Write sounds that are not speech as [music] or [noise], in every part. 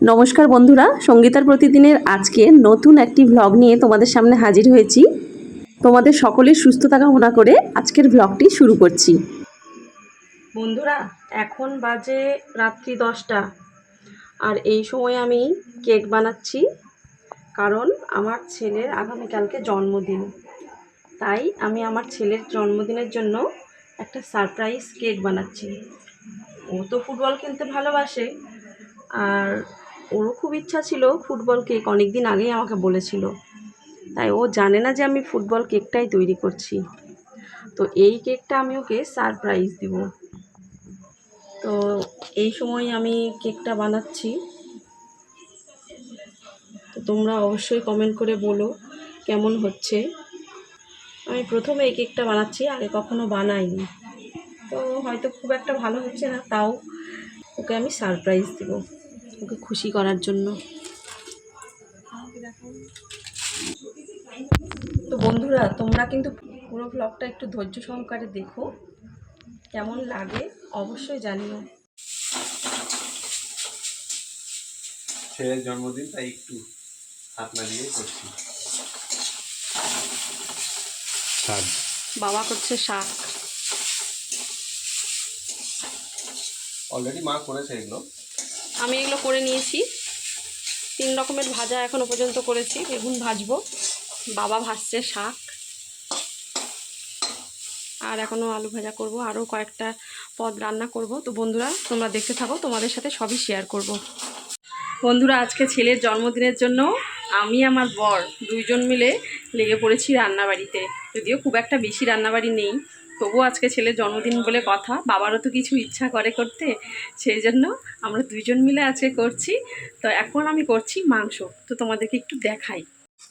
নমস্কার বন্ধুরা, সঙ্গীতার প্রতিদিনের আজকে নতুন একটি ভ্লগ নিয়ে তোমাদের সামনে হাজির হয়েছি। তোমাদের সকলের সুস্থতা কামনা করে আজকের ভ্লগটি শুরু করছি। বন্ধুরা, এখন বাজে রাত্রি দশটা। আর এই সময় আমি কেক বানাচ্ছি, কারণ আমার ছেলের আগামীকালকে জন্মদিন। তাই আমি আমার ছেলের জন্মদিনের জন্য একটা সারপ্রাইজ কেক বানাচ্ছি। ও তো ফুটবল খেলতে ভালোবাসে, আর ওরও খুব ইচ্ছা ছিল ফুটবল কেক অনেক দিন আগেই আমাকে বলেছিল। তাই ও জানে না যে আমি ফুটবল কেকটাই তৈরি করছি। তো এই কেকটা আমি ওকে সারপ্রাইজ দিব। তো এই সময় আমি কেকটা বানাচ্ছি। তো তোমরা অবশ্যই কমেন্ট করে বলো কেমন হচ্ছে। আমি প্রথমে এই কেকটা বানাচ্ছি, আগে কখনো বানাইনি। তো হয়তো খুব একটা ভালো হচ্ছে না, তাও ওকে আমি সারপ্রাইজ দেব। ওকে খুশি করার জন্য। তো বন্ধুরা তোমরা কিন্তু পুরো ব্লগটা একটু ধৈর্য সহকারে দেখো। কেমন লাগে অবশ্যই জানিও। ছেলের জন্মদিন তাই একটু হাত লাগিয়ে করছি। বাবা করছে শাক। অলরেডি মা করেছে এগুলো। আমি এগুলো করে নিয়েছি। তিন রকমের ভাজা এখনও পর্যন্ত করেছি। বেগুন ভাজবো। বাবা ভাজছে শাক। আর এখনও আলু ভাজা করব। আরও কয়েকটা পদ রান্না করব। তো বন্ধুরা, তোমরা দেখতে থাকো। তোমাদের সাথে সবই শেয়ার করব। বন্ধুরা, আজকে ছেলের জন্মদিনের জন্য আমি আমার বর দুইজন মিলে লেগে পড়েছি রান্নাবাড়িতে। যদিও খুব একটা বেশি রান্নাবাড়ি নেই। তবুও আজকে ছেলের জন্মদিন বলে কথা, বাবারও তো কিছু ইচ্ছা করে করতে, সেই জন্য আমরা দুইজন মিলে আজকে করছি। তো এখন আমি করছি মাংস, তো তোমাদেরকে একটু দেখাই।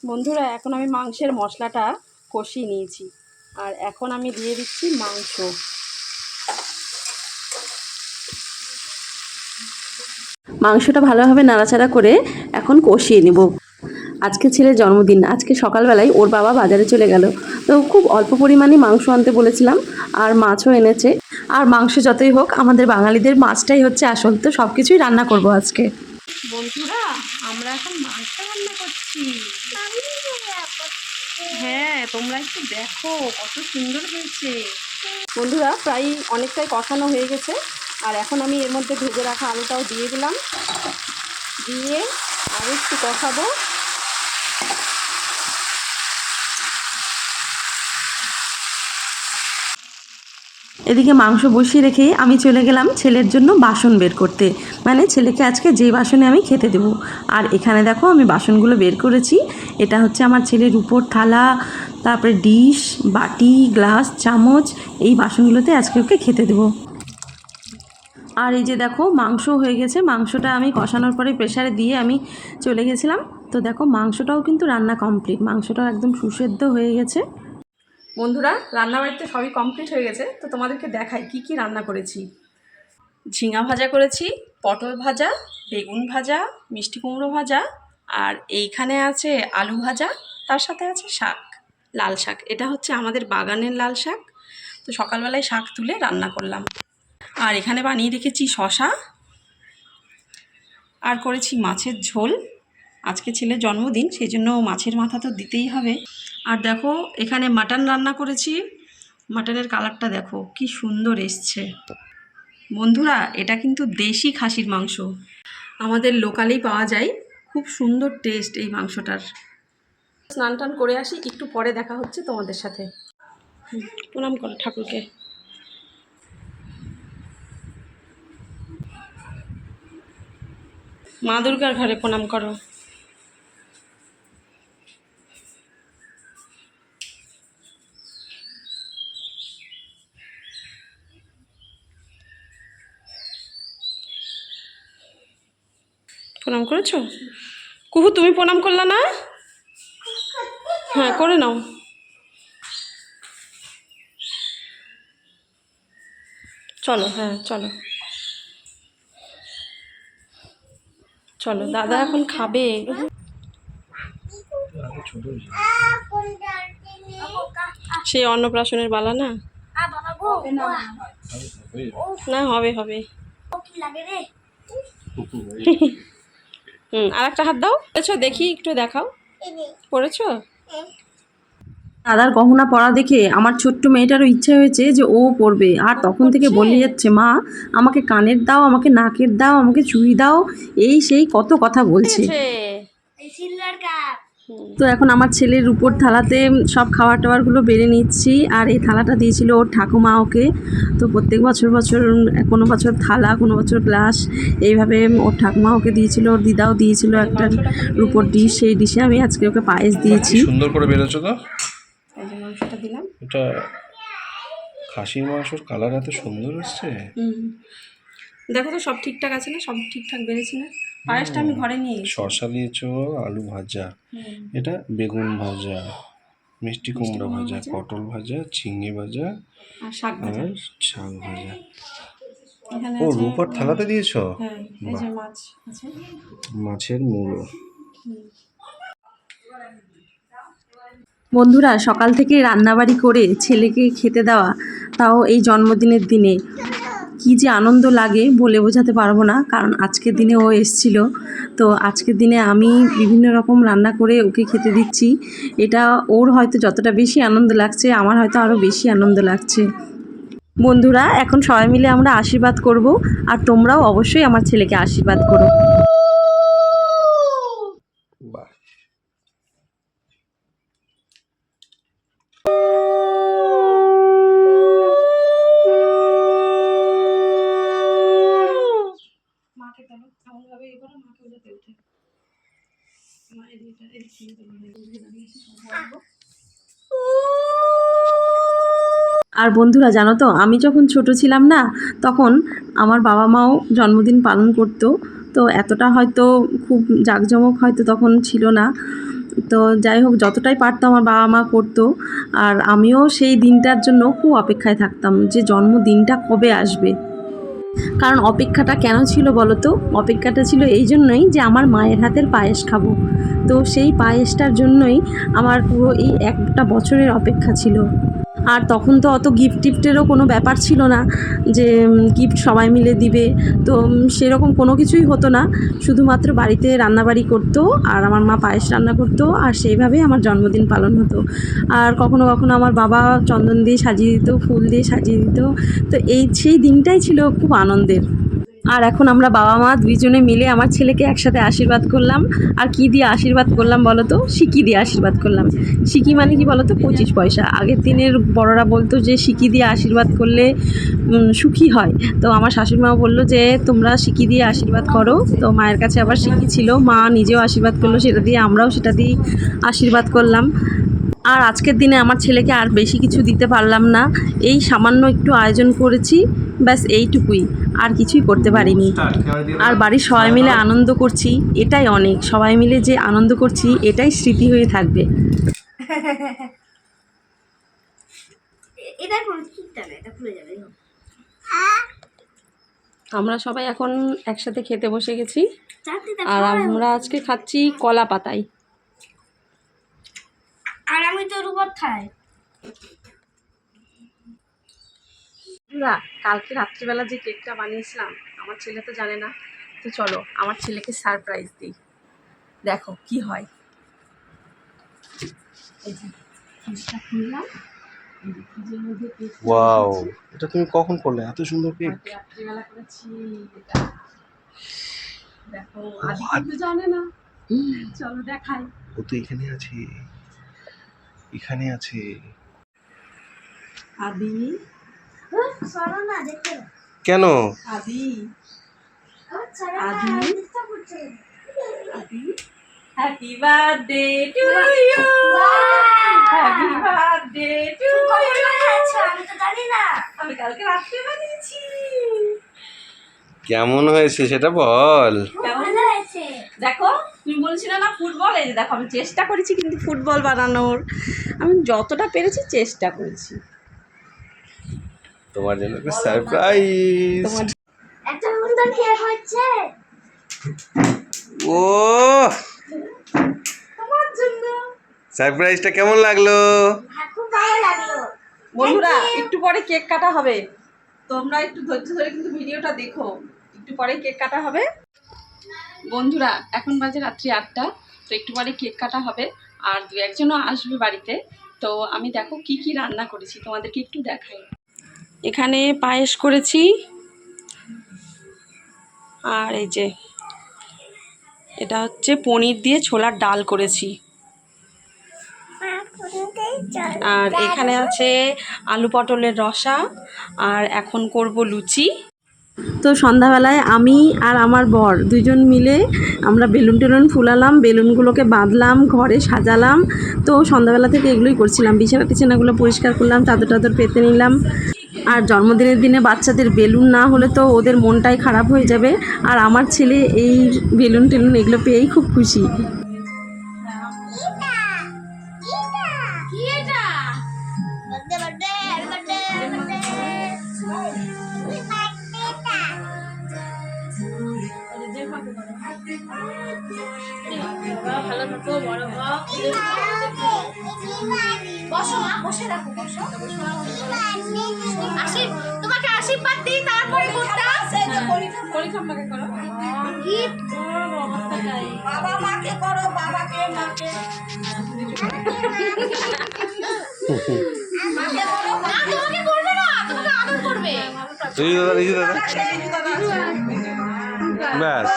বন্ধুরা, এখন আমি মাংসের মশলাটা কষিয়ে নিয়েছি, আর এখন আমি দিয়ে দিচ্ছি মাংস। মাংসটা ভালোভাবে নাড়াচাড়া করে এখন কষিয়ে নেব। আজকে ছেলের জন্মদিন আজকে সকালবেলায় ওর বাবা বাজারে চলে গেল। তো খুব অল্প পরিমাণে মাংস আনতে বলেছিলাম আর মাছও এনেছে। আর মাংস যতই হোক আমাদের বাঙালিদের মাছটাই হচ্ছে আসল তো সব কিছুই রান্না করব আজকে। বন্ধুরা আমরা এখন মাংস রান্না করছি। হ্যাঁ তোমরা একটু দেখো কত সুন্দর হয়েছে। বন্ধুরা প্রায় অনেকটাই কষানো হয়ে গেছে আর এখন আমি এর মধ্যে ভেজে রাখা আলুটাও দিয়ে দিলাম। দিয়ে আর একটু কষাবো। এদিকে মাংস বসিয়ে রেখে আমি চলে গেলাম ছেলের জন্য বাসন বের করতে। মানে ছেলেকে আজকে যে বাসনে আমি খেতে দেবো। আর এখানে দেখো আমি বাসনগুলো বের করেছি। এটা হচ্ছে আমার ছেলের উপর থালা, তারপরে ডিশ, বাটি, গ্লাস, চামচ, এই বাসনগুলোতে আজকে ওকে খেতে দেবো। আর এই যে দেখো মাংস হয়ে গেছে। মাংসটা আমি কষানোর পরে প্রেশারে দিয়ে আমি চলে গেছিলাম। তো দেখো মাংসটাও কিন্তু রান্না কমপ্লিট। মাংসটাও একদম সুসেদ্ধ হয়ে গেছে। বন্ধুরা, রান্নাবাড়িতে সবই কমপ্লিট হয়ে গেছে, তো তোমাদেরকে দেখাই কি কি রান্না করেছি। ঝিঙা ভাজা করেছি, পটল ভাজা, বেগুন ভাজা, মিষ্টি কুমড়ো ভাজা, আর এইখানে আছে আলু ভাজা, তার সাথে আছে শাক, লাল শাক। এটা হচ্ছে আমাদের বাগানের লাল শাক, তো সকালবেলায় শাক তুলে রান্না করলাম। আর এখানে বানিয়ে রেখেছি শশা আর করেছি মাছের ঝোল। আজকে ছেলের জন্মদিন, সেই জন্য মাছের মাথা তো দিতেই হবে। আর দেখো, এখানে মাটন রান্না করেছি। মাটনের কালারটা দেখো, কি সুন্দর এসছে। বন্ধুরা, এটা কিন্তু দেশি খাসির মাংস। আমাদের লোকালেই পাওয়া যায়। খুব সুন্দর টেস্ট এই মাংসটার। স্নান টান করে আসি, একটু পরে দেখা হচ্ছে তোমাদের সাথে। প্রণাম করো ঠাকুরকে। মা দুর্গার ঘরে প্রণাম করো। করেছ? কুহু তুমি প্রণাম করলা না? হ্যাঁ করে নাও। চলো হ্যাঁ চলো। চলো দাদা এখন খাবে। সে অন্নপ্রাশনের বালা না? না হবে হবে। [laughs] হুম আর একটা হাত দাও। পড়েছো? দেখি একটু দেখাও। পড়েছো? দাদার গহনা পরা দেখে আমার ছোট্ট মেয়েটারও ইচ্ছা হয়েছে যে ও পড়বে। আর তখন থেকে বলে যাচ্ছে মা আমাকে কানের দাও আমাকে নাকের দাও আমাকে চুড়ি দাও। এই সেই কত কথা বলছে। Silver cup. তো এখন আমার ছেলের উপর থালাতে সব খাবার টাবারগুলো বেড়ে নিচ্ছি আর এই থালাটা দিয়েছিল ওর ঠাকুমা ওকে। তো প্রত্যেক বছর বছর কোনো বছর থালা কোনো বছর গ্লাস এইভাবে ওর ঠাকুমা ওকে দিয়েছিল ওর দিদাও দিয়েছিল একটা রূপোর ডিশ সেই ডিশে আমি আজকে ওকে পায়েস দিয়েছি। সুন্দর করে বেরোছো তো। মাংসটা দিলাম। এটা খাসির মাংসর কালার এত সুন্দর এসছে। দেখো তো সব ঠিকঠাক আছে না? সব ঠিকঠাক বেড়েছে না? পায়েসটা আমি ঘরে নিয়ে শসা দিয়েছ আলু ভাজা। এটা বেগুন ভাজা মিষ্টি কুমড়া ভাজা পটল ভাজা ঝিঙে ভাজা আর শাক ভাজা। শাক ভাজা। এখানে ও রূপার থালাতে দিয়েছ? হ্যাঁ এই যে মাছ আছে। মাছের মূলো। বন্ধুরা সকাল থেকে রান্নাবাড়ি করে ছেলেকে খেতে দেওয়া তাও এই জন্মদিনের দিনে। কি যে আনন্দ লাগে বলে বোঝাতে পারব না, কারণ আজকের দিনে ও এসছিল। তো আজকের দিনে আমি বিভিন্ন রকম রান্না করে ওকে খেতে দিচ্ছি। এটা ওর হয়তো যতটা বেশি আনন্দ লাগছে, আমার হয়তো আরও বেশি আনন্দ লাগছে। বন্ধুরা, এখন সবাই মিলে আমরা আশীর্বাদ করব, আর তোমরাও অবশ্যই আমার ছেলেকে আশীর্বাদ করো বাহ মাকে তোলো এমনভাবে ইয়ে করো মাকে যাতে উঠে মা এদিকটা এদিক থেকে তোলো এদিকে দাঁড়িয়ে আছে, সব বলব। আর বন্ধুরা, জানো তো, আমি যখন ছোট ছিলাম না, তখন আমার বাবা মাও জন্মদিন পালন করতো। তো এতটা হয়তো খুব জাঁকজমক হয়তো তখন ছিল না। তো যাই হোক, যতটাই পারতো আমার বাবা মা করতো। আর আমিও সেই দিনটার জন্য খুব অপেক্ষায় থাকতাম যে জন্মদিনটা কবে আসবে। কারণ অপেক্ষাটা কেন ছিল বলো তো? অপেক্ষাটা ছিল এই জন্যই যে আমার মায়ের হাতের পায়েস খাব। তো সেই পায়েসটার জন্যই আমার পুরো এই একটা বছরের অপেক্ষা ছিল। আর তখন তো অত গিফট টিফটেরও কোনো ব্যাপার ছিল না যে গিফট সবাই মিলে দিবে। তো সেরকম কোনো কিছুই হতো না। শুধুমাত্র বাড়িতে রান্নাবাড়ি করতো আর আমার মা পায়েস রান্না করতো আর সেইভাবেই আমার জন্মদিন পালন হতো। আর কখনো কখনো আমার বাবা চন্দন দিয়ে সাজিয়ে দিত, ফুল দিয়ে সাজিয়ে দিত। তো এই সেই দিনটাই ছিল খুব আনন্দের। আর এখন আমরা বাবা মা দুইজনে মিলে আমার ছেলেকে একসাথে আশীর্বাদ করলাম। আর কি দিয়ে আশীর্বাদ করলাম বলো তো? সিকি দিয়ে আশীর্বাদ করলাম। সিকি মানে কি বলো তো? পঁচিশ পয়সা। আগের দিনের বড়রা বলতো যে সিকি দিয়ে আশীর্বাদ করলে সুখী হয়। তো আমার শাশুড়িমাও বলল যে, তোমরা সিকি দিয়ে আশীর্বাদ করো। তো মায়ের কাছে আবার সিকি ছিল। মা নিজেও আশীর্বাদ করল, সেটা দিয়ে আমরাও সেটা দিয়ে আশীর্বাদ করলাম। আর আজকের দিনে আমার ছেলেকে আর বেশি কিছু দিতে পারলাম না। এই সামান্য একটু আয়োজন করেছি ব্যাস এইটুকুই। আর কিছুই করতে পারিনি। আর বাড়ির সবাই মিলে আনন্দ করছি এটাই অনেক। সবাই মিলে যে আনন্দ করছি এটাই স্মৃতি হয়ে থাকবে। আমরা সবাই এখন একসাথে খেতে বসে গেছি। আর আমরা আজকে খাচ্ছি কলা পাতায়। আমি তোর উপর খাই। বন্ধুরা কালকে রাত্রিবেলা যে কেকটা বানিয়েছিলাম আমার ছেলে তো জানে না। তো চলো আমার ছেলেকে সারপ্রাইজ দিই। দেখো কি হয়। ওয়াও এটা তুমি কখন করলে? এত সুন্দর কেক। রাত্রিবেলা করেছি এটা। দেখো আদি কিন্তু জানে না। চলো দেখাই। ও তো এখানে আছে। এখানে আছে। না দেখতে কেন? ইচ্ছা করছে happy birthday to you happy birthday to you আমি তো জানি না। আমি কালকে রাত্রে বানিয়েছি। কেমন হয়েছে সেটা বল। কেমন হয়েছে। দেখো তুমি বলছিলে না ফুটবল এই যে দেখো আমি চেষ্টা করেছি কিন্তু ফুটবল বানানোর। আমি যতটা পেরেছি চেষ্টা করেছি। তোমার জন্য একটা সারপ্রাইজ তোমার এত সুন্দর কেক হচ্ছে। ও! তোমার জন্য। সারপ্রাইজটা কেমন লাগল? হ্যাঁ, খুব ভালো লাগল। বন্ধুরা একটু পরে কেক কাটা হবে। তোমরা একটু ধৈর্য ধরে কিন্তু ভিডিওটা দেখো। একটু পরে কেক কাটা হবে। বন্ধুরা, এখন বাজে রাত্রি আটটা, তো একটু পরে কেক কাটা হবে, আর দু একজনও আসবে বাড়িতে। তো আমি দেখো কি কি রান্না করেছি, তোমাদেরকে একটু দেখাই। এখানে পায়েস করেছি, আর এই যে, এটা হচ্ছে পনির দিয়ে ছোলার ডাল করেছি। আর এখানে আছে আলু পটলের রসা, আর এখন করব লুচি। তো সন্ধ্যাবেলায় আমি আর আমার বর দুজন মিলে আমরা বেলুন টেলুন ফুলালাম, বেলুনগুলোকে বাঁধলাম, ঘরে সাজালাম। তো সন্ধ্যাবেলা থেকে এগুলোই করছিলাম। বিছানা টিছানাগুলো পরিষ্কার করলাম চাদর টাদর পেতে নিলাম। আর জন্মদিনের দিনে বাচ্চাদের বেলুন না হলে তো ওদের মনটাই খারাপ হয়ে যাবে। আর আমার ছেলে এই বেলুন টেলুন এগুলো পেয়েই খুব খুশি। বসো মা বসে রাখো বসো। আশীর্ তোমাকে আশীর্বাদ দিই তারপরে কোনটা? গিফট বাবা মাকে করো বাবাকে মাকে। মাকে করো [laughs] না তোমাকে করবে না তোমাকে আদর করবে। দাদা দাদা। ব্যাস।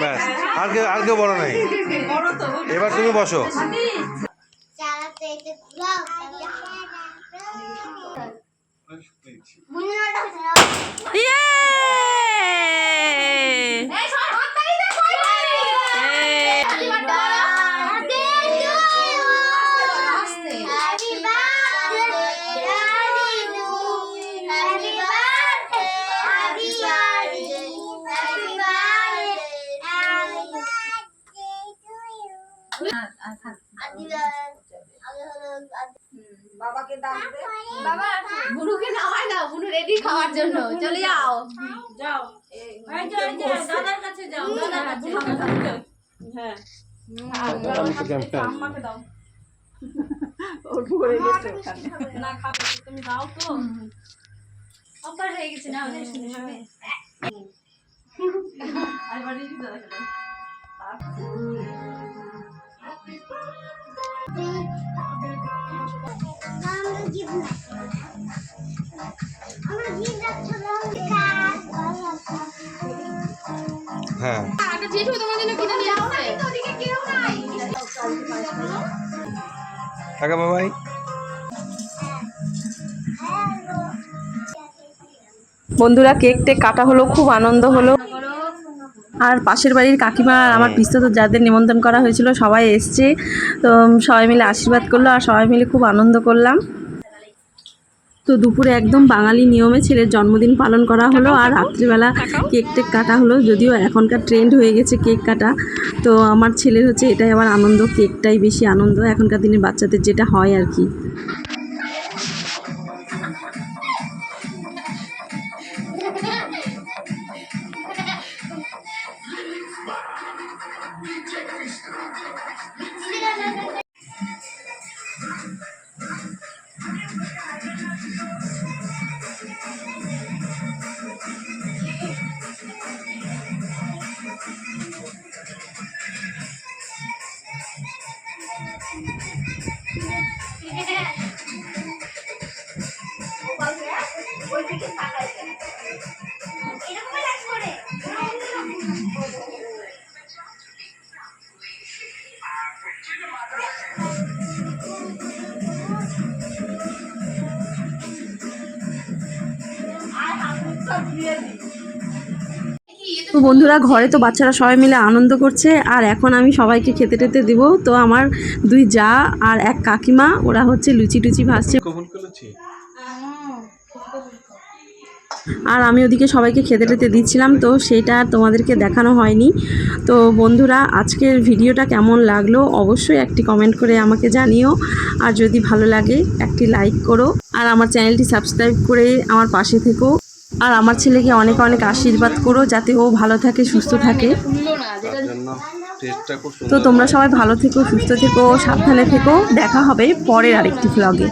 ব্যাস। আর কেউ আর কেউ বড় নাই। এবার তুমি বসো। বাবাকে দাও বাবা বুনুকে নামাই দাও বুনু রেডি খাওয়ার জন্য। চলে যাও। যাও। দাদার কাছে যাও দাদার কাছে হ্যাঁ। আমি তো ক্যাম্পে আছি। না খাবে তুমি দাও তো। অপার হয়ে গেছে না ওদের শুনে শুনে। হ্যাঁ। একটা জেঠু তোমার জন্য কিনে নিয়ে আসছে। ওদিকে কেউ নাই টাকা বাবাই। বন্ধুরা কেক টেক কাটা হলো খুব আনন্দ হলো। আর পাশের বাড়ির কাকিমা আর আমার পিস্তা তো যাদের নিমন্ত্রণ করা হয়েছিল সবাই এসছে। তো সবাই মিলে আশীর্বাদ করল আর সবাই মিলে খুব আনন্দ করলাম। তো দুপুরে একদম বাঙালি নিয়মে ছেলের জন্মদিন পালন করা হলো আর রাত্রিবেলা কেক টেক কাটা হলো যদিও এখনকার ট্রেন্ড হয়ে গেছে কেক কাটা। তো আমার ছেলের হচ্ছে এটাই আমার আনন্দ কেকটাই বেশি আনন্দ এখনকার দিনে বাচ্চাদের যেটা হয় আর কি। [laughs] এরকম তো বন্ধুরা ঘরে তো বাচ্চারা সবাই মিলে আনন্দ করছে। আর এখন আমি সবাইকে খেতে টেতে দেবো। তো আমার দুই যা আর এক কাকিমা ওরা হচ্ছে লুচি টুচি করেছি? আর আমি ওদিকে সবাইকে খেতে টেতে দিচ্ছিলাম তো সেটা তোমাদেরকে দেখানো হয়নি। তো বন্ধুরা আজকের ভিডিওটা কেমন লাগল অবশ্যই একটি কমেন্ট করে আমাকে জানিও। আর যদি ভালো লাগে একটি লাইক করো। আর আমার চ্যানেলটি সাবস্ক্রাইব করে আমার পাশে থেকো। আর আমার ছেলেকে অনেক অনেক আশীর্বাদ করো যাতে ও ভালো থাকে, সুস্থ থাকে। তো তোমরা সবাই ভালো থেকো, সুস্থ থেকো, সাবধানে থেকো। দেখা হবে পরের আরেকটি ভ্লগে